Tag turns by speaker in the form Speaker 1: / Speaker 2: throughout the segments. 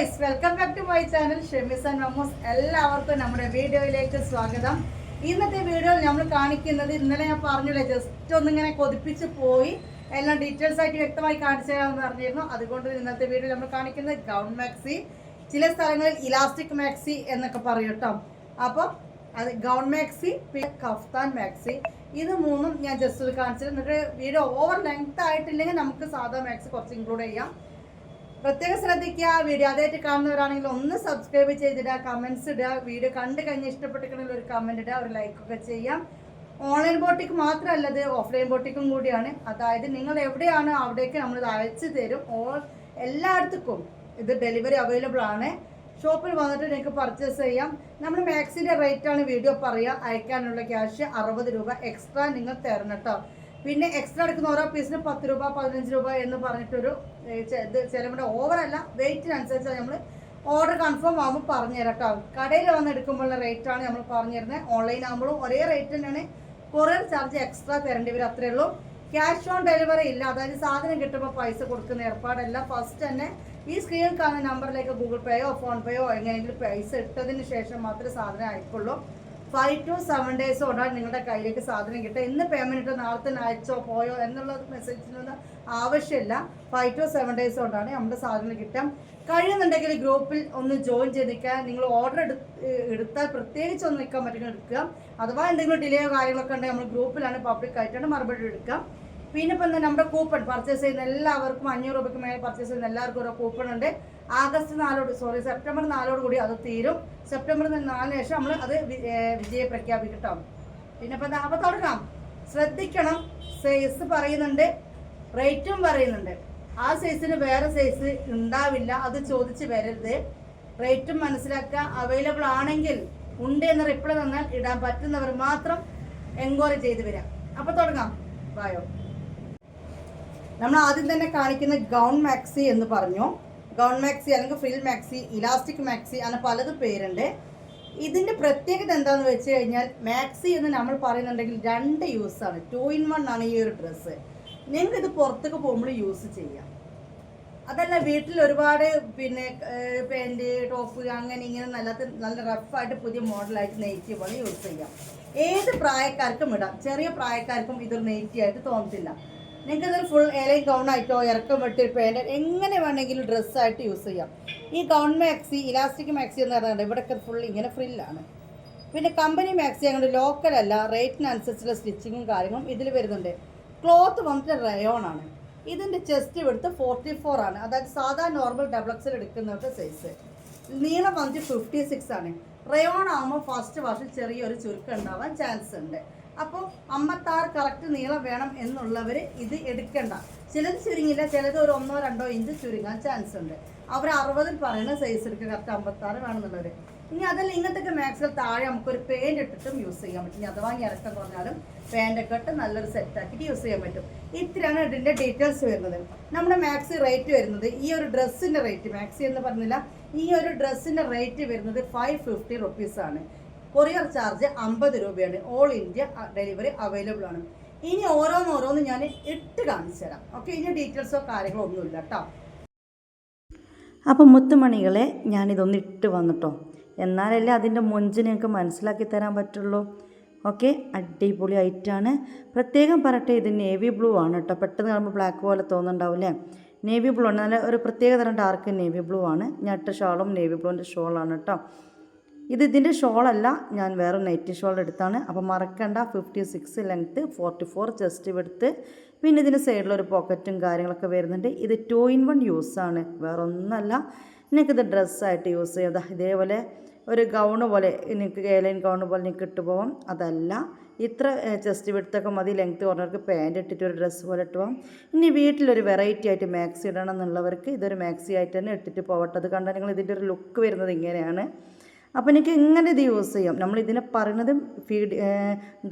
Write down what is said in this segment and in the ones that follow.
Speaker 1: Guys welcome back to my channel Shemis and Mammus എല്ലാവർക്കും നമ്മുടെ വീഡിയോയിലേക്ക് സ്വാഗതം. ഇന്നത്തെ വീഡിയോയിൽ നമ്മൾ കാണിക്കുന്നത് ഇന്നലെ ഞാൻ പറഞ്ഞില്ലേ ജസ്റ്റ് ഒന്നിങ്ങനെ കൊതിപ്പിച്ച് പോയി. എല്ലാം ഡീറ്റെയിൽസ് ആയിട്ട് വ്യക്തമായി കാണിച്ചു തരാമെന്ന് പറഞ്ഞിരുന്നു. അതുകൊണ്ട് ഇന്നത്തെ വീഡിയോയിൽ നമ്മൾ കാണിക്കുന്നത് ഗൗൺ മാക്സി ചില സ്ഥലങ്ങളിൽ ഇലാസ്റ്റിക് മാക്സി എന്നൊക്കെ പറയും കേട്ടോ. അപ്പോൾ അത് ഗൗൺ മാക്സി പിന്നെ കഫ്താൻ മാക്സി ഇത് മൂന്നും ഞാൻ ജസ്റ്റ് കാണിച്ചത് എന്നിട്ട് വീഡിയോ ഓവർ ലെങ്ത് ആയിട്ടില്ലെങ്കിൽ നമുക്ക് സാധാ മാക്സി കുറച്ച് ഇൻക്ലൂഡ് ചെയ്യാം. പ്രത്യേകം ശ്രദ്ധിക്കുക. വീഡിയോ അതായിട്ട് കാണുന്നവരാണെങ്കിൽ ഒന്ന് സബ്സ്ക്രൈബ് ചെയ്തിടുക. കമൻസ് ഇടുക. വീഡിയോ കണ്ടു കഴിഞ്ഞ് ഇഷ്ടപ്പെട്ടിട്ടുണ്ടെങ്കിൽ ഒരു കമന്റ് ഇടുക. ഒരു ലൈക്ക് ഒക്കെ ചെയ്യാം. ഓൺലൈൻ ബോട്ടിക്ക് മാത്രമല്ല അത് ഓഫ്ലൈൻ ബോട്ടിക്കും കൂടിയാണ്. അതായത് നിങ്ങൾ എവിടെയാണ് അവിടേക്ക് നമ്മൾ അയച്ചു തരും. ഓൾ എല്ലായിടത്തേക്കും ഇത് ഡെലിവറി അവൈലബിൾ ആണ്. ഷോപ്പിൽ വന്നിട്ട് നിങ്ങൾക്ക് പർച്ചേസ് ചെയ്യാം. നമ്മൾ മാക്സിന്റെ റേറ്റാണ് വീഡിയോ പറയുക. അയക്കാനുള്ള ക്യാഷ് അറുപത് രൂപ എക്സ്ട്രാ നിങ്ങൾ തരണം കേട്ടോ പിന്നെ എക്സ്ട്രാ എടുക്കുന്ന ഓരോ പീസിന് പത്ത് രൂപ പതിനഞ്ച് രൂപ എന്ന് പറഞ്ഞിട്ടൊരു ഇത് ചിലവിടെ ഓവറല്ല വെയിറ്റിനനുസരിച്ച് നമ്മൾ ഓർഡർ കൺഫേം ആകുമ്പോൾ പറഞ്ഞുതരാം കേട്ടോ കടയിൽ വന്ന് എടുക്കുമ്പോഴുള്ള റേറ്റാണ് നമ്മൾ പറഞ്ഞു തരുന്നത് ഓൺലൈൻ ആകുമ്പോഴും ഒരേ റേറ്റ് തന്നെയാണ്. കൊറിയർ ചാർജ് എക്സ്ട്രാ തരേണ്ടി വരും അത്രയേ ഉള്ളൂ. ക്യാഷ് ഓൺ ഡെലിവറി ഇല്ല. അതായത് സാധനം കിട്ടുമ്പോൾ പൈസ കൊടുക്കുന്ന ഏർപ്പാടല്ല. ഫസ്റ്റ് തന്നെ ഈ സ്ക്രീനിൽ കാണുന്ന നമ്പറിലേക്ക് ഗൂഗിൾ പേയോ ഫോൺ പേയോ എങ്ങനെയെങ്കിലും പൈസ ഇട്ടതിന് ശേഷം മാത്രമേ സാധനം അയക്കുള്ളൂ. ഫൈവ് ടു സെവൻ ഡേയ്സ് കൊണ്ടാണ് നിങ്ങളുടെ കയ്യിലേക്ക് സാധനം കിട്ടുക. ഇന്ന് പേയ്മെന്റ് ഇട്ട് നാളെ തന്നെ അയച്ചോ പോയോ എന്നുള്ള മെസ്സേജിനൊന്നും ആവശ്യമില്ല. ഫൈവ് ടു സെവൻ ഡേയ്സ് കൊണ്ടാണ് നമ്മുടെ സാധനം കിട്ടാം കഴിയുന്നുണ്ടെങ്കിൽ ഗ്രൂപ്പിൽ ഒന്ന് ജോയിൻ ചെയ്ത് നിൽക്കുക നിങ്ങൾ ഓർഡർ എടു എടുത്താൽ പ്രത്യേകിച്ച് ഒന്ന് നിൽക്കാൻ പറ്റുന്ന എടുക്കുക. അഥവാ എന്തെങ്കിലും ഡിലേയോ കാര്യങ്ങളൊക്കെ ഉണ്ടെങ്കിൽ നമ്മൾ ഗ്രൂപ്പിലാണ് പബ്ലിക് ആയിട്ടാണ് മറുപടി എടുക്കുക. പിന്നെ ഇപ്പം നമ്മുടെ കൂപ്പൺ പർച്ചേസ് ചെയ്യുന്ന എല്ലാവർക്കും അഞ്ഞൂറ് രൂപയ്ക്ക് മേലെ പർച്ചേസ് ചെയ്യുന്ന എല്ലാവർക്കും ഓരോ കൂപ്പൺ ഉണ്ട്. ആഗസ്റ്റ് നാലോട് സോറി സെപ്റ്റംബർ നാലോട് കൂടി അത് തീരും. സെപ്റ്റംബർ നാലിന് ശേഷം നമ്മൾ അത് വിജയ ഏ, വിജയം പ്രഖ്യാപിക്കും കേട്ടോ. പിന്നെ ഇപ്പം അപ്പോൾ തുടങ്ങാം. ശ്രദ്ധിക്കണം. സൈസ് പറയുന്നുണ്ട്. റേറ്റും പറയുന്നുണ്ട്. ആ സൈസിന് വേറെ സൈസ് ഉണ്ടാവില്ല. അത് ചോദിച്ച് വരരുത്. റേറ്റും മനസ്സിലാക്കുക. അവൈലബിൾ ആണെങ്കിൽ ഉണ്ട് എന്ന് റിപ്ലൈ തന്നാൽ ഇടാൻ പറ്റുന്നവർ മാത്രം എൻക്വയറി ചെയ്ത് വരാം. അപ്പോൾ തുടങ്ങാം. ബായോ നമ്മൾ ആദ്യം തന്നെ കാണിക്കുന്ന ഗൗൺ മാക്സി എന്ന് പറഞ്ഞു. ഗൗൺ മാക്സി അല്ലെങ്കിൽ ഫ്രിൽ മാക്സി ഇലാസ്റ്റിക് മാക്സി അങ്ങനെ പലതും പേരുണ്ട്. ഇതിന്റെ പ്രത്യേകത എന്താണെന്ന് വെച്ച് കഴിഞ്ഞാൽ മാക്സി എന്ന് നമ്മൾ പറയുന്നുണ്ടെങ്കിൽ രണ്ട് യൂസാണ് ടു ഇൻ വൺ ആണ് ഈ ഒരു ഡ്രസ്സ് നിങ്ങൾക്ക് ഇത് പുറത്തേക്ക് പോകുമ്പോൾ യൂസ് ചെയ്യാം. അതല്ല വീട്ടിൽ ഒരുപാട് പിന്നെ പാന്റ് ടോപ്പ് അങ്ങനെ ഇങ്ങനെ നല്ല നല്ല റഫായിട്ട് പുതിയ മോഡലായിട്ട് നെയ്റ്റി പോലെ യൂസ് ചെയ്യാം. ഏത് പ്രായക്കാർക്കും ഇടാം. ചെറിയ പ്രായക്കാർക്കും ഇതൊരു നെയ്റ്റി ആയിട്ട് തോന്നത്തില്ല. നിങ്ങൾക്ക് ഇതൊരു ഫുൾ ഏലയും ഗൗൺ ആയിട്ടോ ഇറക്കം വെട്ടി പേന്റ് എങ്ങനെ വേണമെങ്കിലും ഡ്രസ്സായിട്ട് യൂസ് ചെയ്യാം. ഈ ഗൗൺ മാക്സി ഇലാസ്റ്റിക് മാക്സി എന്ന് പറയുന്നത് ഇവിടെയൊക്കെ ഫുൾ ഇങ്ങനെ ഫ്രില്ലാണ് പിന്നെ കമ്പനി മാക്സി അങ്ങോട്ട് ലോക്കൽ അല്ല റേറ്റിനനുസരിച്ചുള്ള സ്റ്റിച്ചിങ്ങും കാര്യങ്ങളും ഇതിൽ വരുന്നുണ്ട്. ക്ലോത്ത് വന്നിട്ട് റയോൺ ആണ്. ഇതിന്റെ ചെസ്റ്റ് എടുത്ത് ഫോർട്ടി ഫോർ ആണ്. അതായത് സാധാ നോർമൽ ഡബ്ലക്സിൽ എടുക്കുന്നവരുടെ സൈസ് നീളം വന്നിട്ട് ഫിഫ്റ്റി സിക്സ് ആണ് റയോൺ ആകുമ്പോൾ ഫസ്റ്റ് വാഷിൽ ചെറിയൊരു ചുരുക്കം ഉണ്ടാവാൻ ചാൻസ് ഉണ്ട്. അപ്പോൾ അമ്പത്താറ് കറക്റ്റ് നീളം വേണം എന്നുള്ളവർ ഇത് എടുക്കണ്ട. ചിലത് ചുരുങ്ങില്ല ചിലത് ഒരു ഒന്നോ രണ്ടോ ഇഞ്ച് ചുരുങ്ങാൻ ചാൻസ് ഉണ്ട്. അവർ അറുപതിൽ പറയുന്ന സൈസ് എടുക്കുക കറക്റ്റ് അമ്പത്താറ് വേണമെന്നുള്ളവർ ഇനി അതല്ല ഇങ്ങനത്തെ മാക്സിൽ താഴെ നമുക്കൊരു പെയിന്റ് ഇട്ടിട്ടും യൂസ് ചെയ്യാൻ പറ്റും. ഇനി അഥവാ ഇറക്കം പറഞ്ഞാലും പാന്റൊക്കെ ഇട്ട് നല്ലൊരു സെറ്റാക്കിയിട്ട് യൂസ് ചെയ്യാൻ പറ്റും. ഇത്രയാണ് ഇതിന്റെ ഡീറ്റെയിൽസ് വരുന്നത്. നമ്മുടെ മാക്സി റേറ്റ് വരുന്നത് ഈ ഒരു ഡ്രസ്സിന്റെ റേറ്റ് മാക്സി എന്ന് പറഞ്ഞില്ല ഈ ഒരു ഡ്രസ്സിന്റെ റേറ്റ് വരുന്നത് ഫൈവ് ഫിഫ്റ്റി റുപ്പീസാണ് കൊറിയർ ചാർജ് അമ്പത് രൂപയാണ്. ഓൾ ഇന്ത്യ ഡെലിവറി അവൈലബിൾ ആണ്. ഇനി ഓരോന്നോരോന്ന് ഞാൻ ഇട്ട് കാണിച്ചു തരാം. ഓക്കെ ഇനി ഡീറ്റെയിൽസോ കാര്യങ്ങളോ ഒന്നുമില്ല കേട്ടോ
Speaker 2: അപ്പം മുത്തുമണികളെ ഞാനിതൊന്ന് ഇട്ട് വന്നിട്ടോ. എന്നാലല്ലേ അതിന്റെ മുഞ്ച് നിങ്ങൾക്ക് മനസ്സിലാക്കി തരാൻ പറ്റുള്ളൂ. ഓക്കെ അടിപൊളി ആയിട്ടാണ് പ്രത്യേകം പറയട്ടെ ഇത് നേവി ബ്ലൂ ആണ് കേട്ടോ പെട്ടെന്ന് കാണുമ്പോൾ ബ്ലാക്ക് പോലെ തോന്നുന്നുണ്ടാവില്ലേ നേവി ബ്ലൂ ആണ്. നല്ല ഒരു പ്രത്യേക തരം ഡാർക്ക് നേവി ബ്ലൂ ആണ്. ഞട്ട് ഷോളും നേവി ബ്ലൂവിന്റെ ഷോളാണ് കേട്ടോ ഇത് ഇതിന്റെ ഷോളല്ല ഞാൻ വേറെ നൈറ്റി ഷോൾ എടുത്താണ്. അപ്പോൾ മറക്കണ്ട fifty six length forty four chest എടുത്ത് പിന്നെ ഇതിന്റെ സൈഡിലൊരു പോക്കറ്റും കാര്യങ്ങളൊക്കെ വരുന്നുണ്ട്. ഇത് ടു ഇൻ വൺ യൂസാണ് വേറെ ഒന്നല്ല. നിനക്കിത് ഡ്രസ്സായിട്ട് യൂസ് ചെയ്യാം. ദാ ഇതേപോലെ ഒരു ഗൗണ് പോലെ നിങ്ങൾക്ക് ഏലൈൻ ഗൗണ് പോലെ നിങ്ങൾക്ക് ഇട്ട് പോകാം അതല്ല ഇത്ര ചെസ്റ്റ് വിടുത്തൊക്കെ മതി. ലെങ്ത്ത് കുറഞ്ഞവർക്ക് പാന്റ് ഇട്ടിട്ട് ഒരു ഡ്രസ്സ് പോലെ ഇട്ട് പോകാം ഇനി വീട്ടിലൊരു വെറൈറ്റി ആയിട്ട് മാക്സി ഇടണം എന്നുള്ളവർക്ക് ഇതൊരു മാക്സി ആയിട്ട് തന്നെ ഇട്ടിട്ട് പോകട്ടെ അത് കണ്ടാൽ നിങ്ങൾ ഇതിന്റെ ഒരു ലുക്ക് വരുന്നത് ഇങ്ങനെയാണ്. അപ്പോൾ എനിക്ക് ഇങ്ങനെ ഇത് യൂസ് ചെയ്യാം. നമ്മൾ ഇതിനെ പറയുന്നത് ഫീഡ്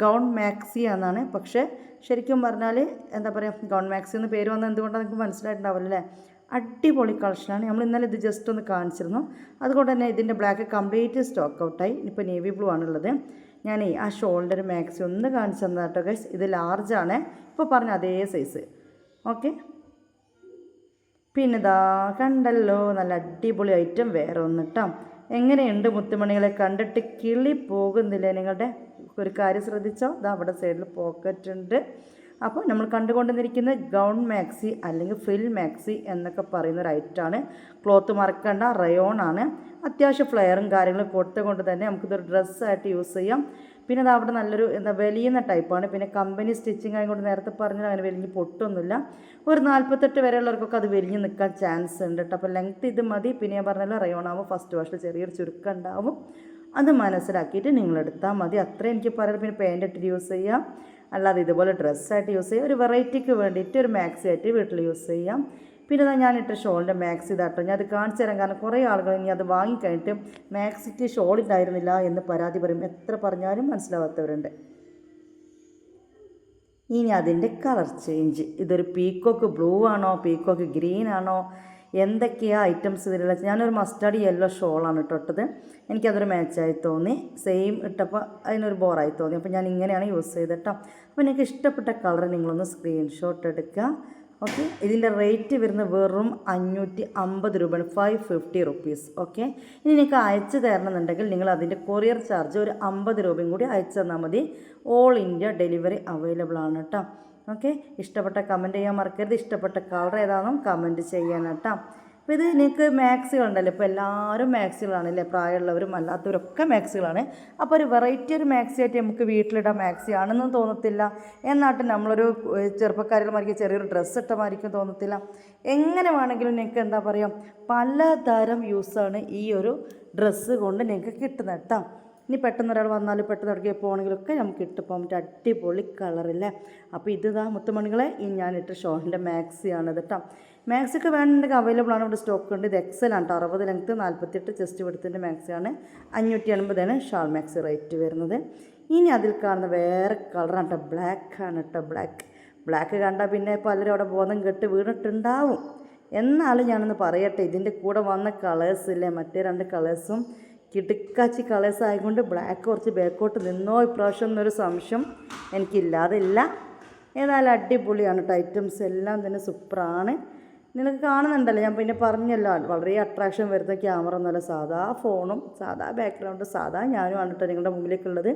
Speaker 2: ഗൗൺ മാക്സി എന്നാണ്. പക്ഷേ ശരിക്കും പറഞ്ഞാൽ എന്താ പറയുക ഗൗൺ മാക്സി എന്ന് പേര് വന്നത് എന്തുകൊണ്ടാണ് നിങ്ങൾക്ക് മനസ്സിലായിട്ടുണ്ടാവില്ല അടിപൊളി കളക്ഷനാണ് നമ്മൾ ഇന്നലെ ഇത് ജസ്റ്റ് ഒന്ന് കാണിച്ചിരുന്നു. അതുകൊണ്ട് തന്നെ ഇതിന്റെ ബ്ലാക്ക് കംപ്ലീറ്റ് സ്റ്റോക്ക് ഔട്ടായി ഇപ്പോൾ നേവി ബ്ലൂ ആണുള്ളത്. ഞാൻ ആ ഷോൾഡർ മാക്സി ഒന്ന് കാണിച്ചു തന്നത് കേട്ടോ ഗൈസ് ഇത് ലാർജാണ് ഇപ്പോൾ പറഞ്ഞ അതേ സൈസ് ഓക്കെ പിന്നെ ഇതാ കണ്ടല്ലോ നല്ല അടിപൊളി ഐറ്റം വേറെ ഒന്ന് കേട്ടോ എങ്ങനെയുണ്ട് മുത്തുമണികളെ കണ്ടിട്ട് കിളി പോകുന്നില്ല? നിങ്ങളുടെ ഒരു കാര്യം ശ്രദ്ധിച്ചോ? ഇത് അവിടെ സൈഡിൽ പോക്കറ്റ് ഉണ്ട്. അപ്പോൾ നമ്മൾ കണ്ടുകൊണ്ടിരിക്കുന്ന ഗൗൺ മാക്സി അല്ലെങ്കിൽ ഫ്രിൽ മാക്സി എന്നൊക്കെ പറയുന്ന ഒരു ഐറ്റമാണ് ക്ലോത്ത് മറക്കണ്ട റയോൺ ആണ്. അത്യാവശ്യം ഫ്ലെയറും കാര്യങ്ങളും കൊടുത്തുകൊണ്ട് തന്നെ നമുക്കിതൊരു ഡ്രസ്സായിട്ട് യൂസ് ചെയ്യാം. പിന്നെ അത് അവിടെ നല്ലൊരു എന്താ വലിയുന്ന ടൈപ്പാണ്. പിന്നെ കമ്പനി സ്റ്റിച്ചിങ് ആയതുകൊണ്ട് നേരത്തെ പറഞ്ഞാൽ അങ്ങനെ വലിഞ്ഞ് പൊട്ടൊന്നുമില്ല. ഒരു നാൽപ്പത്തെട്ട് വരെയുള്ളവർക്കൊക്കെ അത് വലിഞ്ഞ് നിൽക്കാൻ ചാൻസ് ഉണ്ട് കേട്ടോ അപ്പോൾ ലെങ്ത് ഇത് മതി. പിന്നെ ഞാൻ പറഞ്ഞല്ലോ റയോൺ ഫസ്റ്റ് വാഷിൽ ചെറിയൊരു ചുരുക്കം ഉണ്ടാവും. അത് മനസ്സിലാക്കിയിട്ട് നിങ്ങൾ എടുത്താൽ മതി. അത്രയും എനിക്ക് പറയാം പിന്നെ പാന്റ് ഇട്ടിട്ട് യൂസ് ചെയ്യാം. അല്ലാതെ ഇതുപോലെ ഡ്രസ്സായിട്ട് യൂസ് ചെയ്യാം. ഒരു വെറൈറ്റിക്ക് വേണ്ടിയിട്ട് ഒരു മാക്സി ആയിട്ട് വീട്ടിൽ യൂസ് ചെയ്യാം. പിന്നെ ഞാൻ ഞാനിട്ട ഷോളിന്റെ മാക്സി ഇതാട്ടോ ഞാൻ അത് കാണിച്ചു തരാം കാരണം കുറേ ആളുകൾ ഇനി അത് വാങ്ങിക്കഴിഞ്ഞിട്ട് മാക്സിക്ക് ഷോൾ ഉണ്ടായിരുന്നില്ല എന്ന് പരാതി പറയും. എത്ര പറഞ്ഞാലും മനസ്സിലാവാത്തവരുണ്ട്. ഇനി അതിന്റെ കളർ ചേഞ്ച്. ഇതൊരു പീക്കോക്ക് ബ്ലൂ ആണോ പീക്കോക്ക് ഗ്രീൻ ആണോ എന്തൊക്കെയാ ഐറ്റംസ് ഇതിലുള്ള? ഞാനൊരു മസ്റ്റാർഡ് യെല്ലോ ഷോളാണ് ഇട്ടത് എനിക്കതൊരു മാച്ചായി തോന്നി. സെയിം ഇട്ടപ്പോൾ അതിനൊരു ബോറായി തോന്നി. അപ്പോൾ ഞാൻ ഇങ്ങനെയാണ് യൂസ് ചെയ്തിട്ടോ അപ്പോൾ നിങ്ങൾക്ക് ഇഷ്ടപ്പെട്ട കളർ നിങ്ങളൊന്ന് സ്ക്രീൻഷോട്ട് എടുക്കുക. ഓക്കെ? ഇതിന്റെ റേറ്റ് വരുന്നത് വെറും അഞ്ഞൂറ്റി അമ്പത് രൂപയാണ്. Five fifty rupees okay? ഇനി നിങ്ങൾക്ക് അയച്ചു തരണമെന്നുണ്ടെങ്കിൽ നിങ്ങൾ അതിന്റെ കൊറിയർ ചാർജ് ഒരു അമ്പത് രൂപയും കൂടി അയച്ചു തന്നാൽ മതി. ഓൾ ഇന്ത്യ ഡെലിവറി അവൈലബിൾ ആണ് കേട്ടോ ഓക്കെ? ഇഷ്ടപ്പെട്ട കമന്റ് ചെയ്യാൻ മറക്കരുത്. ഇഷ്ടപ്പെട്ട കളർ ഏതാണെന്നും കമന്റ് ചെയ്യാൻ കേട്ടോ അപ്പോൾ ഇത് നിങ്ങൾക്ക് മാക്സികളുണ്ടല്ലോ. ഇപ്പോൾ എല്ലാവരും മാക്സികളാണ് അല്ലേ പ്രായമുള്ളവരും അല്ലാത്തവരൊക്കെ മാക്സികളാണ്. അപ്പോൾ ഒരു വെറൈറ്റി ഒരു മാക്സി ആയിട്ട് നമുക്ക് വീട്ടിലിടാൻ മാക്സി ആണെന്നും തോന്നത്തില്ല. എന്നാട്ട് നമ്മളൊരു ചെറുപ്പക്കാരിൽ മാതിരിക്കും ചെറിയൊരു ഡ്രസ്സ് ഇട്ട മാതിരിക്കും തോന്നത്തില്ല. എങ്ങനെ വേണമെങ്കിലും നിങ്ങൾക്ക് എന്താ പറയുക പലതരം യൂസാണ് ഈ ഒരു ഡ്രസ്സ് കൊണ്ട് നിങ്ങൾക്ക് കിട്ടുന്നത് കേട്ടോ ഇനി പെട്ടെന്ന് ഒരാൾ വന്നാൽ പെട്ടെന്ന് ഇടയ്ക്ക് പോകണമെങ്കിലൊക്കെ നമുക്ക് ഇട്ട് പോകാൻ പറ്റും അടിപൊളി കളറില്ലേ? അപ്പോൾ ഇത് മുത്തുമണികളെ ഈ ഞാനിട്ട് ഷോണിന്റെ മാക്സിയാണ് ഇത് കേട്ടോ മാക്സിയൊക്കെ വേണമെങ്കിൽ അവൈലബിൾ ആണ്. ഇവിടെ സ്റ്റോക്ക് ഉണ്ട്. ഇത് എക്സൽ ആണ് കേട്ടോ അറുപത് ലെങ്ത്ത് നാൽപ്പത്തെട്ട് ചെസ്റ്റ് വെടുത്തിന്റെ മാക്സിയാണ് അഞ്ഞൂറ്റി എൺപതാണ് ഷാൾ മാക്സി റേറ്റ് വരുന്നത്. ഇനി അതിൽ കാണുന്ന വേറെ കളറാണ് കേട്ടോ ബ്ലാക്ക് ആണ് കേട്ടോ ബ്ലാക്ക് ബ്ലാക്ക് കണ്ടാൽ പിന്നെ പലരും അവിടെ ബോധം കെട്ട് വീണിട്ടുണ്ടാവും. എന്നാലും ഞാനൊന്ന് പറയട്ടെ ഇതിന്റെ കൂടെ വന്ന കളേഴ്സ് ഇല്ലേ? മറ്റേ രണ്ട് കളേഴ്സും കിടുക്കാച്ചി കളേഴ്സ് ആയതുകൊണ്ട് ബ്ലാക്ക് കുറച്ച് ബാക്കോട്ട് നിന്നോ? ഇപ്രാവശ്യം എന്നൊരു സംശയം എനിക്കില്ലാതില്ല ഏതായാലും അടിപൊളിയാണ് കേട്ടോ ഐറ്റംസ് എല്ലാം തന്നെ സൂപ്പറാണ് നിനക്ക് കാണുന്നുണ്ടല്ലോ. ഞാൻ പിന്നെ പറഞ്ഞല്ലോ വളരെ അട്രാക്ഷൻ വരുന്ന ക്യാമറ ഒന്നുമല്ല സാധാ ഫോണും സാധാ ബാക്ക്ഗ്രൗണ്ടും സാധാ ഞാനും ആണ് കേട്ടോ നിങ്ങളുടെ മുമ്പിലേക്കുള്ളത്.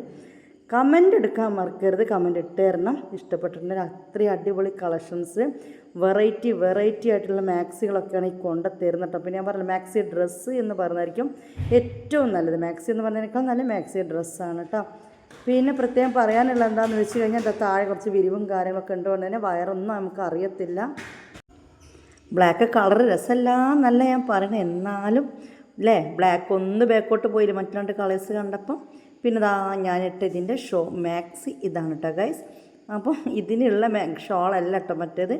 Speaker 2: കമന്റ് എടുക്കാൻ മറക്കരുത്. കമന്റ് ഇട്ട് തരണം. ഇഷ്ടപ്പെട്ടിട്ടുണ്ടെങ്കിൽ അത്രയും അടിപൊളി കളക്ഷൻസ് വെറൈറ്റി വെറൈറ്റി ആയിട്ടുള്ള മാക്സികളൊക്കെയാണ് ഈ കൊണ്ട തരുന്നത് കേട്ടോ. അപ്പോൾ ഞാൻ പറഞ്ഞത് മാക്സി ഡ്രസ്സ് എന്ന് പറഞ്ഞായിരിക്കും ഏറ്റവും നല്ലത്. മാക്സി എന്ന് പറഞ്ഞതിനേക്കാൾ നല്ല മാക്സി ഡ്രസ്സാണ് കേട്ടോ. പിന്നെ പ്രത്യേകം പറയാനുള്ള എന്താണെന്ന് വെച്ച് കഴിഞ്ഞാൽ താഴെ കുറച്ച് വിരിവും കാര്യങ്ങളൊക്കെ ഉണ്ടോ. തന്നെ വയറൊന്നും നമുക്ക് അറിയത്തില്ല. ബ്ലാക്ക് കളർ രസമല്ല എന്നല്ല ഞാൻ പറയണത് എന്നാലും അല്ലേ ബ്ലാക്ക് ഒന്ന് ബാക്കോട്ട് പോയില്ല മറ്റു രണ്ട് കളേഴ്സ് കണ്ടപ്പം. പിന്നെ ഇതാ ഞാനിട്ട് ഇതിന്റെ ഷോ മാക്സി ഇതാണ് കേട്ടോ ഗൈസ് അപ്പോൾ ഇതിനുള്ള മാ ഷോളല്ല കേട്ടോ മറ്റേത്.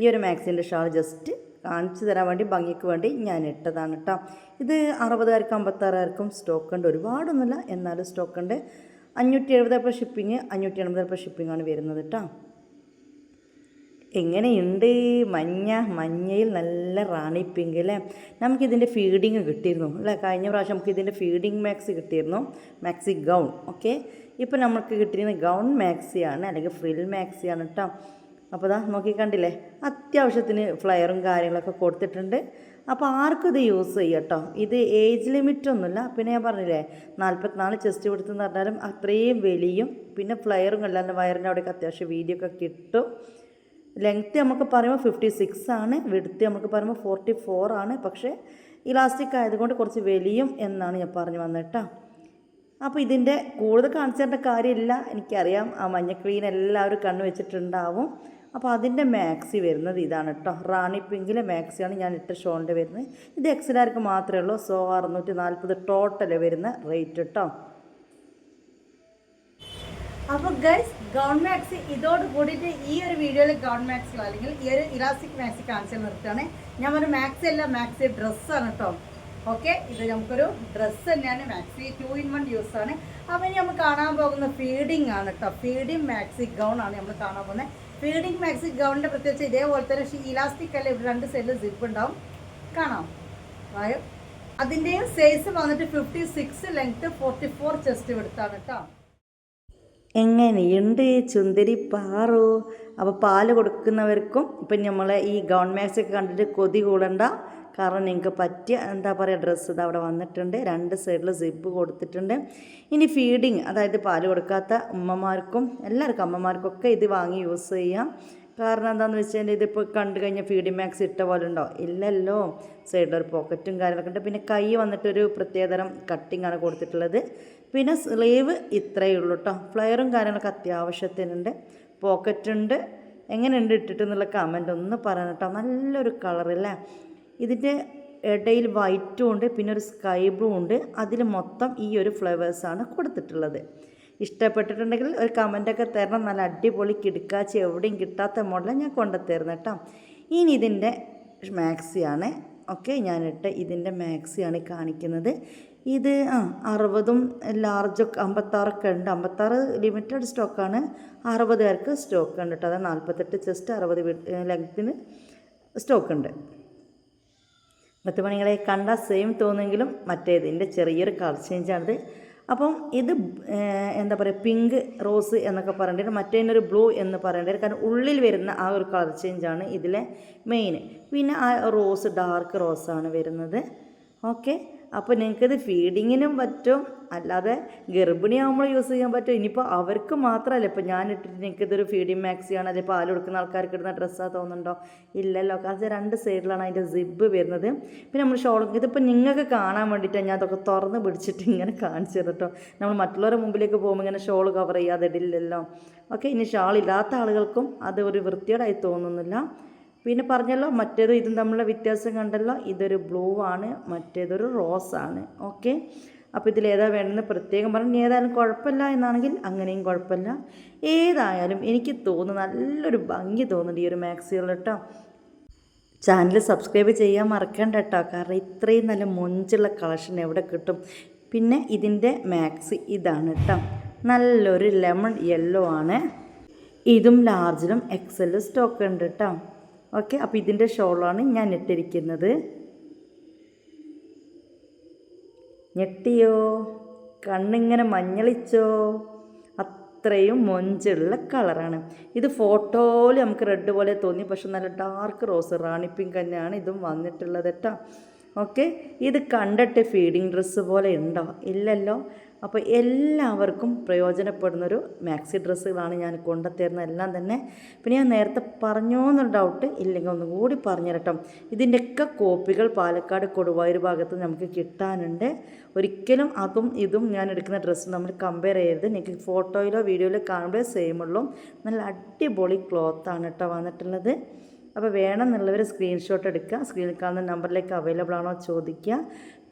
Speaker 2: ഈ ഒരു മാക്സിന്റെ ഷോൾ ജസ്റ്റ് കാണിച്ചു തരാൻ വേണ്ടി ഭംഗിക്ക് വേണ്ടി ഞാൻ ഇട്ടതാണ് കേട്ടോ ഇത് അറുപതുകാർക്കും അമ്പത്താറുകാർക്കും സ്റ്റോക്ക് ഉണ്ട്. ഒരുപാടൊന്നുമില്ല എന്നാലും സ്റ്റോക്ക് ഉണ്ട്. അഞ്ഞൂറ്റി എഴുപത് രൂപ ഷിപ്പിങ് അഞ്ഞൂറ്റി എൺപത് രൂപ ആണ് വരുന്നത് കേട്ടോ എങ്ങനെയുണ്ട്? മഞ്ഞ മഞ്ഞയിൽ നല്ല റാണി പിങ്ക് അല്ലേ? നമുക്കിതിന്റെ ഫീഡിങ് കിട്ടിയിരുന്നു അല്ലേ? കഴിഞ്ഞ പ്രാവശ്യം നമുക്ക് ഇതിന്റെ ഫീഡിങ് മാക്സി കിട്ടിയിരുന്നു മാക്സി ഗൗൺ ഓക്കെ ഇപ്പോൾ നമുക്ക് കിട്ടിയിരുന്ന ഗൗൺ മാക്സിയാണ് അല്ലെങ്കിൽ ഫ്രിൽ മാക്സിയാണ് കേട്ടോ അപ്പോൾ ഇതാ നോക്കി കണ്ടില്ലേ? അത്യാവശ്യത്തിന് ഫ്ലയറും കാര്യങ്ങളൊക്കെ കൊടുത്തിട്ടുണ്ട്. അപ്പോൾ ആർക്കും ഇത് യൂസ് ചെയ്യാം കേട്ടോ ഇത് ഏജ് ലിമിറ്റൊന്നുമില്ല പിന്നെ ഞാൻ പറഞ്ഞില്ലേ നാൽപ്പത്തിനാല് ചെസ്റ്റ് കൊടുത്തെന്ന് പറഞ്ഞാലും അത്രയും വലിയും പിന്നെ ഫ്ലയറും കണ്ടാലും വയറിന്റെ അവിടെയൊക്കെ അത്യാവശ്യം വീഡിയോ ഒക്കെ കിട്ടും. ലെങ്ത്ത് നമുക്ക് പറയുമ്പോൾ ഫിഫ്റ്റി സിക്സ് ആണ്. വിടുത്ത് നമുക്ക് പറയുമ്പോൾ ഫോർട്ടി ഫോർ ആണ്. പക്ഷേ ഇലാസ്റ്റിക് ആയതുകൊണ്ട് കുറച്ച് വലിയും എന്നാണ് ഞാൻ പറഞ്ഞു വന്നത് അപ്പോൾ ഇതിന്റെ കൂടുതൽ കാണിച്ചേണ്ട കാര്യമില്ല. എനിക്കറിയാം ആ മഞ്ഞ എല്ലാവരും കണ്ണു വെച്ചിട്ടുണ്ടാവും. അപ്പോൾ അതിന്റെ മാക്സി വരുന്നത് ഇതാണ് കേട്ടോ റാണി പിങ്കിലെ മാക്സിയാണ് ഞാൻ ഇട്ട ഷോണ്ടി വരുന്നത്. ഇത് എക്സിലാർക്ക് മാത്രമേ ഉള്ളൂ. സോ അറുന്നൂറ്റി നാൽപ്പത് ടോട്ടൽ വരുന്ന റേറ്റ് കേട്ടോ
Speaker 1: അപ്പൊ ഗൈസ് ഗൗൺ മാക്സ് ഇതോട് കൂടിയിട്ട് ഈ ഒരു വീഡിയോയിൽ ഗൗൺ മാക്സിലോ അല്ലെങ്കിൽ ഈ ഒരു ഇലാസ്റ്റിക് മാക്സി കാണിച്ചു നിർത്തുകയാണ്. ഞാൻ ഒരു മാക്സി അല്ല മാക്സി ഡ്രസ്സാണ് കേട്ടോ ഓക്കെ ഇത് നമുക്കൊരു ഡ്രസ്സ് തന്നെയാണ്. Maxi two in one use ആണ്. അപ്പോൾ ഇനി നമ്മൾ കാണാൻ പോകുന്ന ഫീഡിംഗ് ആണ് കേട്ടോ ഫീഡിങ് മാക്സി ഗൗൺ ആണ് നമ്മൾ കാണാൻ പോകുന്നത്. ഫീഡിംഗ് മാക്സി ഗൗണിന്റെ പ്രത്യേകിച്ച് ഇതേപോലെ തന്നെ ഇലാസ്റ്റിക് അല്ല? രണ്ട് സൈഡിൽ സിപ്പ് ഉണ്ടാവും. കാണാം. അതിന്റെയും സൈസ് വന്നിട്ട് fifty six length forty four chest എടുത്താണ് കേട്ടോ
Speaker 2: എങ്ങനെയുണ്ട് ചുന്ദരി പാറു? അപ്പോൾ പാൽ കൊടുക്കുന്നവർക്കും ഇപ്പം നമ്മൾ ഈ ഗൗൺ മാക്സ് ഒക്കെ കണ്ടിട്ട് കൊതി കൂടണ്ട. കാരണം നിങ്ങൾക്ക് പറ്റിയ എന്താ പറയുക ഡ്രസ്സ് ഇത് അവിടെ വന്നിട്ടുണ്ട്. രണ്ട് സൈഡിൽ സിബ് കൊടുത്തിട്ടുണ്ട്. ഇനി ഫീഡിങ് അതായത് പാൽ കൊടുക്കാത്ത ഉമ്മമാർക്കും എല്ലാവർക്കും അമ്മമാർക്കൊക്കെ ഇത് വാങ്ങി യൂസ് ചെയ്യാം. കാരണം എന്താണെന്ന് വെച്ച് കഴിഞ്ഞാൽ ഇതിപ്പോൾ കണ്ടു കഴിഞ്ഞാൽ ഫീഡി മാക്സ് ഇട്ട പോലെ ഉണ്ടോ? ഇല്ലല്ലോ. സൈഡിൽ ഒരു പോക്കറ്റും കാര്യങ്ങളൊക്കെ ഉണ്ട്. പിന്നെ കൈ വന്നിട്ടൊരു പ്രത്യേകതരം കട്ടിങ്ങാണ് കൊടുത്തിട്ടുള്ളത്. പിന്നെ സ്ലീവ് ഇത്രയേ ഉള്ളൂ കേട്ടോ ഫ്ലെയറും കാര്യങ്ങളൊക്കെ അത്യാവശ്യത്തിനുണ്ട്. പോക്കറ്റുണ്ട് എങ്ങനെയുണ്ട് ഇട്ടിട്ടെന്നുള്ള കമന്റ് ഒന്ന് പറയണം കേട്ടോ നല്ലൊരു കളറല്ലേ ഇതിന്റെ ഇടയിൽ വൈറ്റും ഉണ്ട്. പിന്നെ ഒരു സ്കൈ ബ്ലൂ ഉണ്ട്. അതിൽ മൊത്തം ഈ ഒരു ഫ്ലവേഴ്സാണ് കൊടുത്തിട്ടുള്ളത്. ഇഷ്ടപ്പെട്ടിട്ടുണ്ടെങ്കിൽ ഒരു കമന്റൊക്കെ തരണം. നല്ല അടിപൊളി കിടുക്കാച്ചി എവിടെയും കിട്ടാത്ത മോഡലാണ് ഞാൻ കൊണ്ടുത്തരുന്നത് കേട്ടോ. ഇനി ഇതിന്റെ മാക്സിയാണ് ഓക്കെ ഞാനിട്ട് ഇതിന്റെ മാക്സിയാണ് കാണിക്കുന്നത്. ഇത് ആ അറുപതും ലാർജൊക്കെ അമ്പത്താറൊക്കെ ഉണ്ട്. അമ്പത്താറ് ലിമിറ്റഡ് സ്റ്റോക്കാണ് അറുപത് പേർക്ക് സ്റ്റോക്ക് ഉണ്ട് കേട്ടോ. അതായത് നാൽപ്പത്തെട്ട് ചെസ്റ്റ് അറുപത് ലെങ്ത്തിന് സ്റ്റോക്ക് ഉണ്ട്. പത്ത് മണികളെ കണ്ടാൽ സെയിം തോന്നുമെങ്കിലും മറ്റേതിന്റെ ചെറിയൊരു കളർ ചേഞ്ചാണിത് അപ്പം ഇത് എന്താ പറയുക പിങ്ക് റോസ് എന്നൊക്കെ പറയേണ്ടത് മറ്റേതിനൊരു ബ്ലൂ എന്ന് പറയേണ്ടത് കാരണം ഉള്ളിൽ വരുന്ന ആ ഒരു കളർ ചേഞ്ചാണ് ഇതിലെ മെയിൻ പിന്നെ ആ റോസ് ഡാർക്ക് റോസാണ് വരുന്നത്. ഓക്കെ അപ്പോൾ നിങ്ങൾക്കിത് ഫീഡിങ്ങിനും പറ്റും. അല്ലാതെ ഗർഭിണിയാകുമ്പോൾ യൂസ് ചെയ്യാൻ പറ്റും. ഇനിയിപ്പോൾ അവർക്ക് മാത്രമല്ല ഇപ്പോൾ ഞാൻ ഇട്ടിട്ട് നിങ്ങൾക്കിതൊരു ഫീഡിങ് മാക്സിയാണ് അതിപ്പോൾ പാൽ കൊടുക്കുന്ന ആൾക്കാർക്ക് ഇടുന്ന ഡ്രസ്സാണ് തോന്നുന്നുണ്ടോ? ഇല്ലല്ലോ. കാരണം രണ്ട് സൈഡിലാണ് അതിന്റെ സിബ്ബ് വരുന്നത്. പിന്നെ നമ്മൾ ഷോൾ ഇതിപ്പോൾ നിങ്ങൾക്ക് കാണാൻ വേണ്ടിയിട്ടാണ് ഞാൻ അതൊക്കെ തുറന്ന് പിടിച്ചിട്ട് ഇങ്ങനെ കാണിച്ചു തരട്ടോ നമ്മൾ മറ്റുള്ളവരുടെ മുമ്പിലേക്ക് പോകുമ്പോൾ ഇങ്ങനെ ഷോൾ കവർ ചെയ്യാതെ ഇടില്ലല്ലോ. ഓക്കെ ഇനി ഷാൾ ഇല്ലാത്ത ആളുകൾക്കും അത് ഒരു വൃത്തിയോടായി തോന്നുന്നില്ല. പിന്നെ പറഞ്ഞല്ലോ മറ്റേത് ഇതും തമ്മിലുള്ള വ്യത്യാസം കണ്ടല്ലോ. ഇതൊരു ബ്ലൂ ആണ് മറ്റേതൊരു റോസ് ആണ്. ഓക്കെ. അപ്പോൾ ഇതിൽ ഏതാ വേണമെന്ന് പ്രത്യേകം പറഞ്ഞു. ഏതായാലും കുഴപ്പമില്ല എന്നാണെങ്കിൽ അങ്ങനെയും കുഴപ്പമില്ല. ഏതായാലും എനിക്ക് തോന്നുന്നു നല്ലൊരു ഭംഗി തോന്നുന്നുണ്ട് ഈ ഒരു മാക്സികൾ കേട്ടോ. ചാനൽ സബ്സ്ക്രൈബ് ചെയ്യാൻ മറക്കണ്ട കേട്ടോ. കാരണം ഇത്രയും നല്ല മൊഞ്ചുള്ള കളക്ഷൻ എവിടെ കിട്ടും? പിന്നെ ഇതിന്റെ മാക്സി ഇതാണ് കേട്ടോ. നല്ലൊരു ലെമൺ യെല്ലോ ആണ്. ഇതും ലാർജിലും എക്സലും സ്റ്റോക്ക് ഉണ്ട് കേട്ടോ. ഓക്കെ അപ്പോൾ ഇതിന്റെ ഷോളാണ് ഞാൻ ഇട്ടിരിക്കുന്നത്. ഞെട്ടിയോ? കണ്ണിങ്ങനെ മഞ്ഞളിച്ചോ? അത്രയും മൊഞ്ചുള്ള കളറാണ്. ഇത് ഫോട്ടോയിൽ നമുക്ക് റെഡ് പോലെ തോന്നി. പക്ഷെ നല്ല ഡാർക്ക് റോസ് റാണി പിങ്ക് തന്നെയാണ് ഇതും വന്നിട്ടുള്ളത് കേട്ടോ. ഓക്കെ. ഇത് കണ്ടിട്ട് ഫീഡിങ് ഡ്രസ്സ് പോലെ ഉണ്ടോ? ഇല്ലല്ലോ. അപ്പോൾ എല്ലാവർക്കും പ്രയോജനപ്പെടുന്നൊരു മാക്സി ഡ്രസ്സുകളാണ് ഞാൻ കൊണ്ടുത്തരുന്നത്. എല്ലാം തന്നെ. പിന്നെ ഞാൻ നേരത്തെ പറഞ്ഞോ എന്നൊരു ഡൗട്ട് ഇല്ലെങ്കിൽ ഒന്നും കൂടി പറഞ്ഞു തരട്ടോ ഇതിന്റെയൊക്കെ കോപ്പികൾ പാലക്കാട് കൊടുവായൂർ ഭാഗത്ത് നമുക്ക് കിട്ടാനുണ്ട്. ഒരിക്കലും അതും ഇതും ഞാൻ എടുക്കുന്ന ഡ്രസ്സും നമ്മൾ കമ്പയർ ചെയ്യരുത്. എനിക്ക് ഫോട്ടോയിലോ വീഡിയോയിലോ കാണുമ്പോഴേ സെയിം ഉള്ളൂ. നല്ല അടിപൊളി ക്ലോത്താണ് കേട്ടോ വന്നിട്ടുള്ളത്. അപ്പോൾ വേണമെന്നുള്ളവർ സ്ക്രീൻഷോട്ട് എടുക്കുക. സ്ക്രീനിൽ കാണുന്ന നമ്പറിലേക്ക് അവൈലബിൾ ആണോ ചോദിക്കുക.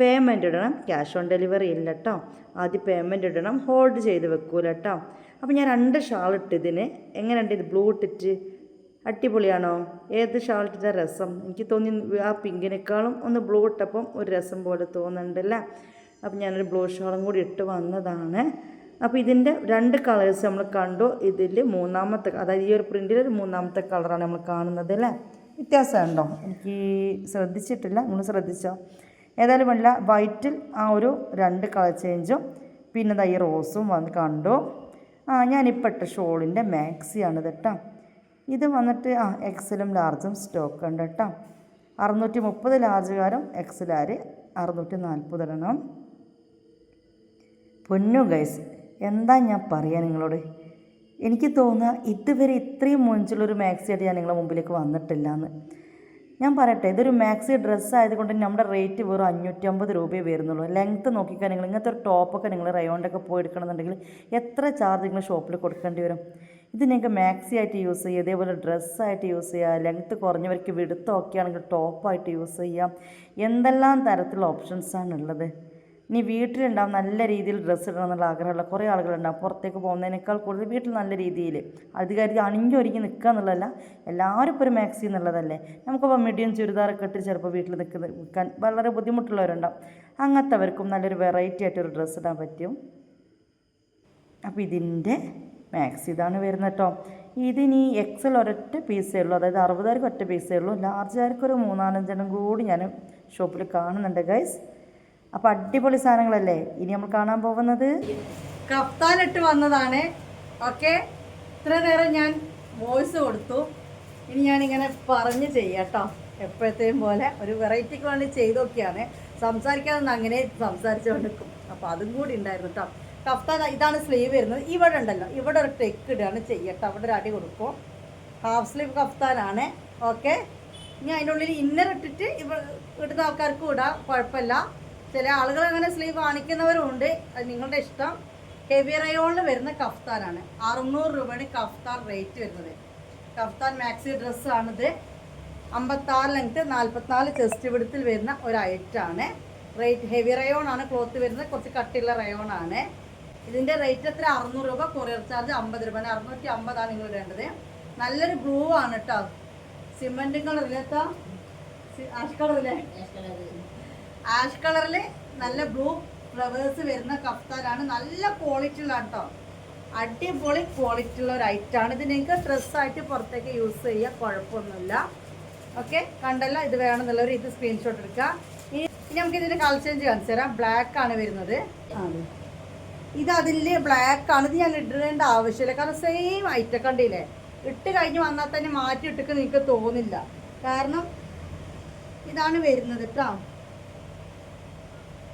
Speaker 2: പേയ്മെന്റ് ഇടണം. ക്യാഷ് ഓൺ ഡെലിവറി ഇല്ല കേട്ടോ ആദ്യം പേയ്മെന്റ് ഇടണം. ഹോൾഡ് ചെയ്ത് വെക്കൂല കേട്ടോ അപ്പോൾ ഞാൻ രണ്ട് ഷാൾ ഇട്ട് ഇതിന്. എങ്ങനെയുണ്ട് ഇത്? ബ്ലൂ ഇട്ടിട്ട്? അടിപൊളിയാണോ? ഏത് ഇട്ടിട്ട രസം? എനിക്ക് തോന്നി ആ പിങ്കിനേക്കാളും ഒന്ന് ബ്ലൂ ഇട്ടപ്പം ഒരു രസം പോലെ തോന്നുന്നുണ്ടല്ലേ? അപ്പം ഞാനൊരു ബ്ലൂ ഷാളും കൂടി ഇട്ട് വന്നതാണ്. അപ്പോൾ ഇതിന്റെ രണ്ട് കളേഴ്സ് നമ്മൾ കണ്ടു. ഇതിൽ മൂന്നാമത്തെ അതായത് ഈ ഒരു പ്രിന്റിൽ ഒരു മൂന്നാമത്തെ കളറാണ് നമ്മൾ കാണുന്നത് അല്ലേ? വ്യത്യാസമുണ്ടോ? എനിക്ക് ശ്രദ്ധിച്ചിട്ടില്ല. നിങ്ങൾ ശ്രദ്ധിച്ചോ? ഏതായാലും വല്ല വൈറ്റിൽ ആ ഒരു രണ്ട് കളർ ചേഞ്ചും പിന്നെ ഈ റോസും വന്ന് കണ്ടു. ആ ഞാനിപ്പോൾ ഇട്ട ഷോളിന്റെ മാക്സിയാണ് കേട്ടോ ഇത് വന്നിട്ട് ആ എക്സലും ലാർജും സ്റ്റോക്ക് ഉണ്ട് കേട്ടോ അറുന്നൂറ്റി മുപ്പത് ലാർജുകാരും എക്സലാർ അറുന്നൂറ്റി നാൽപ്പത് ഇടണം പൊന്നു ഗൈസ് എന്താ ഞാൻ പറയാ നിങ്ങളോട്? എനിക്ക് തോന്നുക ഇതുവരെ ഇത്രയും മുഞ്ചുള്ളൊരു മാക്സി ആയിട്ട് ഞാൻ നിങ്ങളുടെ മുമ്പിലേക്ക് വന്നിട്ടില്ല എന്ന് ഞാൻ പറയട്ടെ ഇതൊരു മാക്സി ഡ്രസ്സ് ആയതുകൊണ്ട് നമ്മുടെ റേറ്റ് വെറും അഞ്ഞൂറ്റമ്പത് രൂപയേ വരുന്നുള്ളൂ. ലെങ്ത്ത് നോക്കിക്കാൻ നിങ്ങൾ ഇങ്ങനത്തെ ഒരു ടോപ്പൊക്കെ നിങ്ങൾ റയോണ്ടൊക്കെ പോയി എടുക്കണമെന്നുണ്ടെങ്കിൽ എത്ര ചാർജ് നിങ്ങൾ ഷോപ്പിൽ കൊടുക്കേണ്ടി വരും? ഇത് നിങ്ങൾക്ക് മാക്സി ആയിട്ട് യൂസ് ചെയ്യുക ഇതേപോലെ ഡ്രസ്സായിട്ട് യൂസ് ചെയ്യുക ലെങ്ത്ത് കുറഞ്ഞവർക്ക് വിടുത്തൊക്കെ ആണെങ്കിൽ ടോപ്പായിട്ട് യൂസ് ചെയ്യാം. എന്തെല്ലാം തരത്തിലുള്ള ഓപ്ഷൻസാണ് ഉള്ളത്? ഇനി വീട്ടിലുണ്ടാവും നല്ല രീതിയിൽ ഡ്രസ്സ് ഇടണം എന്നുള്ള ആഗ്രഹമുള്ള കുറേ ആളുകളുണ്ടാവും. പുറത്തേക്ക് പോകുന്നതിനേക്കാൾ കൂടുതൽ വീട്ടിൽ നല്ല രീതിയിൽ. അധികാരി അണിഞ്ഞൊരുങ്ങി നിൽക്കുക എന്നുള്ളതല്ല എല്ലാവരും ഇപ്പോൾ ഒരു മാക്സി എന്നുള്ളതല്ലേ. നമുക്കിപ്പോൾ മിഡിയും ചുരിദാറൊക്കെ ഇട്ട് ചിലപ്പോൾ വീട്ടിൽ നിൽക്കുന്ന നിൽക്കാൻ വളരെ ബുദ്ധിമുട്ടുള്ളവരുണ്ടാവും. അങ്ങനത്തെവർക്കും നല്ലൊരു വെറൈറ്റി ആയിട്ടൊരു ഡ്രസ്സ് ഇടാൻ പറ്റും. അപ്പോൾ ഇതിന്റെ മാക്സ് ഇതാണ് വരുന്നത് കേട്ടോ. ഇതിനി എക്സൽ ഒരൊറ്റ പീസേ ഉള്ളൂ. അതായത് അറുപതായിരം ഒറ്റ പീസേ ഉള്ളൂ. ലാർജ് ആയിരിക്കും ഒരു മൂന്നാലഞ്ചെണ്ണം കൂടി ഞാൻ ഷോപ്പിൽ കാണുന്നുണ്ട് ഗൈസ് അപ്പോൾ അടിപൊളി സാധനങ്ങളല്ലേ? ഇനി നമ്മൾ കാണാൻ പോകുന്നത്?
Speaker 1: കഫ്താനിട്ട് വന്നതാണ്. ഓക്കെ? ഇത്ര നേരം ഞാൻ വോയിസ് കൊടുത്തു. ഇനി ഞാൻ ഇങ്ങനെ പറഞ്ഞ് ചെയ്യാട്ടോ. എപ്പോഴത്തെയും പോലെ ഒരു വെറൈറ്റിക്ക് വേണ്ടി ചെയ്തൊക്കെയാണ്. സംസാരിക്കാതെ അങ്ങനെ സംസാരിച്ചുകൊണ്ടിരിക്കും അപ്പോൾ അതും കൂടി ഉണ്ടായിരുന്നു കേട്ടോ കഫ്താൻ ഇതാണ് സ്ലീവ് വരുന്നത്. ഇവിടെ ഉണ്ടല്ലോ. ഇവിടെ ഒരു ടെക്ക് ഇടുകയാണ് ചെയ്യട്ടോ. അവിടെ ഒരു അടി കൊടുക്കും. ഹാഫ് സ്ലീവ് കഫ്താനാണ്. ഓക്കെ? ഇനി അതിനുള്ളിൽ ഇന്നർ ഇട്ടിട്ട് ഇവ ഇടുന്ന ആൾക്കാർക്ക് ഇടാം. കുഴപ്പമില്ല. ചില ആളുകൾ അങ്ങനെ സ്ലീവ് കാണിക്കുന്നവരുണ്ട് അത് നിങ്ങളുടെ ഇഷ്ടം. ഹെവി റയോണിൽ വരുന്ന കഫ്താനാണ്. അറുന്നൂറ് രൂപയാണ് കഫ്താൻ റേറ്റ് വരുന്നത്. കഫ്താൻ മാക്സി ഡ്രസ്സാണിത് അമ്പത്താറ് ലെങ്ത് നാൽപ്പത്തിനാല് ചെസ്റ്റ് വിടത്തിൽ വരുന്ന ഒരു ഐറ്റാണ് റേറ്റ് ഹെവി റയോൺ ആണ് ക്ലോത്ത് വരുന്നത്. കുറച്ച് കട്ടിയുള്ള റയോൺ ആണ്. ഇതിന്റെ റേറ്റ് എത്ര? അറുന്നൂറ് രൂപ. കൊറിയർ ചാർജ് അമ്പത് രൂപ. അറുന്നൂറ്റി അമ്പതാണ് നിങ്ങൾ ഇടേണ്ടത് നല്ലൊരു ബ്ലൂ ആണ് കേട്ടോ സിമെന്റും കളറില്ലേ ആഷ് കളറിലെ ആഷ് കളറിൽ നല്ല ബ്ലൂ ഫ്ലവേഴ്സ് വരുന്ന കഫ്താനാണ് നല്ല ക്വാളിറ്റി ഉള്ള കേട്ടോ അടിപൊളി ക്വാളിറ്റി ഉള്ള ഒരു ഐറ്റാണ് ഇത് നിങ്ങൾക്ക് ഡ്രസ്സായിട്ട് പുറത്തേക്ക് യൂസ് ചെയ്യുക കുഴപ്പമൊന്നുമില്ല. ഓക്കെ കണ്ടല്ല? ഇത് വേണമെന്നുള്ളവർ ഇത് സ്ക്രീൻഷോട്ട് എടുക്കുക. ഇനി നമുക്ക് ഇതിന്റെ കളർ ചേഞ്ച് കാണിച്ചു തരാം. ബ്ലാക്ക് ആണ് വരുന്നത്. അതെ. ഇത് അതിൽ ബ്ലാക്ക് ആണ്. ഇത് ഞാൻ ഇടേണ്ട ആവശ്യമില്ല. കാരണം സെയിം ഐറ്റം കണ്ടില്ലേ? ഇട്ട് കഴിഞ്ഞ് വന്നാൽ തന്നെ മാറ്റി ഇട്ടിട്ട് നിങ്ങൾക്ക് തോന്നില്ല. കാരണം ഇതാണ് വരുന്നത് കേട്ടോ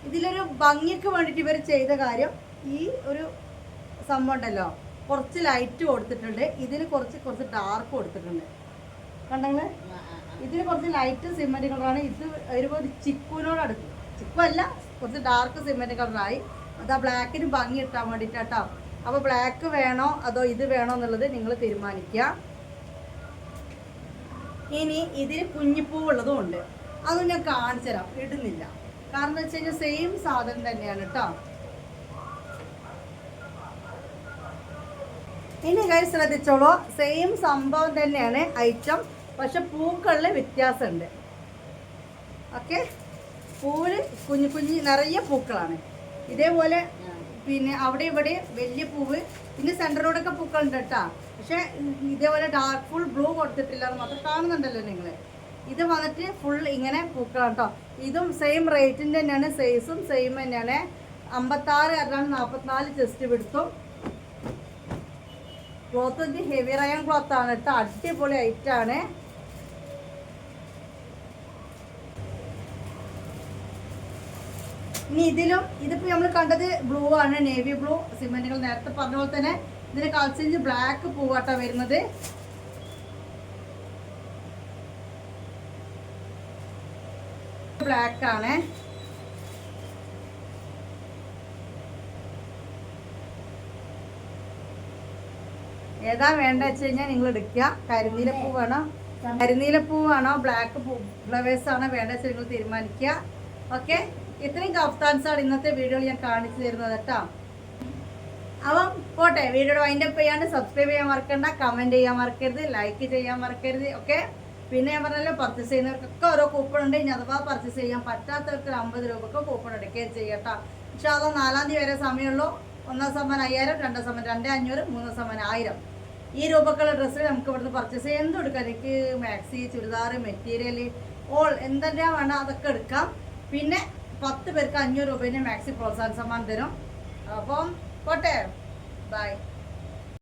Speaker 1: ഇതിലൊരു ഭംഗിക്ക് വേണ്ടിയിട്ട് ഇവർ ചെയ്ത കാര്യം ഈ ഒരു സംഭവം ഉണ്ടല്ലോ. കുറച്ച് ലൈറ്റ് കൊടുത്തിട്ടുണ്ട്. ഇതിന് കുറച്ച് കുറച്ച് ഡാർക്ക് കൊടുത്തിട്ടുണ്ട്. കണ്ടെങ്കിൽ ഇതിന് കുറച്ച് ലൈറ്റ് സിമെന്റ് കളറാണ് ഇത് ഒരുപാട് ഒരു ചിക്കുവിനോട് അടുത്ത് ചിക്കു അല്ല കുറച്ച് ഡാർക്ക് സിമെന്റ് കളറായി അത് ആ ബ്ലാക്കിന് ഭംഗി ഇട്ടാൻ വേണ്ടിയിട്ടാട്ടോ അപ്പോൾ ബ്ലാക്ക് വേണോ അതോ ഇത് വേണോ എന്നുള്ളത് നിങ്ങൾ തീരുമാനിക്കുക. ഇനി ഇതിന് കുഞ്ഞിപ്പൂവുള്ളതും ഉണ്ട്. അതും ഞാൻ കാണിച്ചു തരാം ഇടുന്നില്ല. കാരണം വെച്ച് കഴിഞ്ഞാൽ സെയിം സാധനം തന്നെയാണ് കേട്ടോ ഇനി കാര്യം ശ്രദ്ധിച്ചോളൂ. സെയിം സംഭവം തന്നെയാണ് ഐറ്റം. പക്ഷെ പൂക്കളിൽ വ്യത്യാസമുണ്ട്. ഓക്കെ പൂവിൽ കുഞ്ഞു കുഞ്ഞു നിറയെ പൂക്കളാണ്. ഇതേപോലെ പിന്നെ അവിടെ ഇവിടെ വലിയ പൂവ്. പിന്നെ സെന്ററിലൂടെയൊക്കെ പൂക്കളുണ്ട് കേട്ടോ പക്ഷേ ഇതേപോലെ ഡാർക്ക് ഫുൾ ബ്ലൂ കൊടുത്തിട്ടില്ല എന്ന് മാത്രം കാണുന്നുണ്ടല്ലോ നിങ്ങൾ ഇത് വന്നിട്ട് ഫുൾ ഇങ്ങനെ പൂക്കളാണ് കേട്ടോ ഇതും സെയിം റേറ്റിന്റെ തന്നെയാണ് സൈസും സെയിം തന്നെയാണ്. അമ്പത്താറ് കാരണം നാൽപ്പത്തിനാല് ചെസ്റ്റ് പിടുത്തും. ക്ലോത്ത് ഹെവി റയൺ ആണ് കേട്ടോ അടിപൊളി ഐറ്റാണ് ഇനി ഇതിലും ഇതിപ്പോൾ നമ്മൾ കണ്ടത് ബ്ലൂ ആണ് നേവി ബ്ലൂ സിമെന്റുകൾ നേരത്തെ പറഞ്ഞ പോലെ തന്നെ. ഇതിന് കളിച്ചു ബ്ലാക്ക് പൂവാട്ടാണ് വരുന്നത്. ബ്ലാക്ക് ആണ്. ഏതാ വേണ്ട വെച്ച് കഴിഞ്ഞാൽ നിങ്ങൾ എടുക്കുക. കരിനീലപ്പൂ വേണോ? കരിനീലപ്പൂ വേണോ? ബ്ലാക്ക് ഫ്ലവേഴ്സ് ആണോ വേണ്ട വെച്ചാൽ നിങ്ങൾ തീരുമാനിക്കുക. ഓക്കെ ഇത്രയും ആണ് ഇന്നത്തെ വീഡിയോയിൽ ഞാൻ കാണിച്ചു തരുന്നത് കേട്ടോ. അപ്പം പോട്ടെ വീഡിയോ വൈൻഡപ്പ് ചെയ്യാണ്ട് സബ്സ്ക്രൈബ് ചെയ്യാൻ മറക്കണ്ട കമന്റ് ചെയ്യാൻ മറക്കരുത് ലൈക്ക് ചെയ്യാൻ മറക്കരുത് ഓക്കെ പിന്നെ ഞാൻ പറഞ്ഞല്ലോ പർച്ചേസ് ചെയ്യുന്നവർക്കൊക്കെ ഓരോ കൂപ്പൺ ഉണ്ട്. ഇനി അഥവാ പർച്ചേസ് ചെയ്യാൻ പറ്റാത്തവർക്ക് അമ്പത് രൂപക്ക് കൂപ്പൺ എടുക്കുകയും ചെയ്യട്ടോ പക്ഷെ അത് നാലാം തീയതി വരെ സമയമുള്ളൂ. ഒന്നാം സമ്മാനം അയ്യായിരം രണ്ടാം സമ്മാനം രണ്ടേ അഞ്ഞൂറ് മൂന്നാം സമ്മാനം ആയിരം. ഈ രൂപക്കുള്ള ഡ്രസ്സ് നമുക്ക് ഇവിടുന്ന് പർച്ചേസ് ചെയ്യാൻ എന്തും എടുക്കാം? എനിക്ക് മാക്സി ചുരിദാർ മെറ്റീരിയൽ ഓൾ എന്തെല്ലാം വേണം അതൊക്കെ എടുക്കാം. പിന്നെ പത്ത് പേർക്ക് അഞ്ഞൂറ് രൂപേന്റെ മാക്സി പ്രോത്സാഹന സമ്മാനം തരും. അപ്പം പോട്ടെ. ബൈ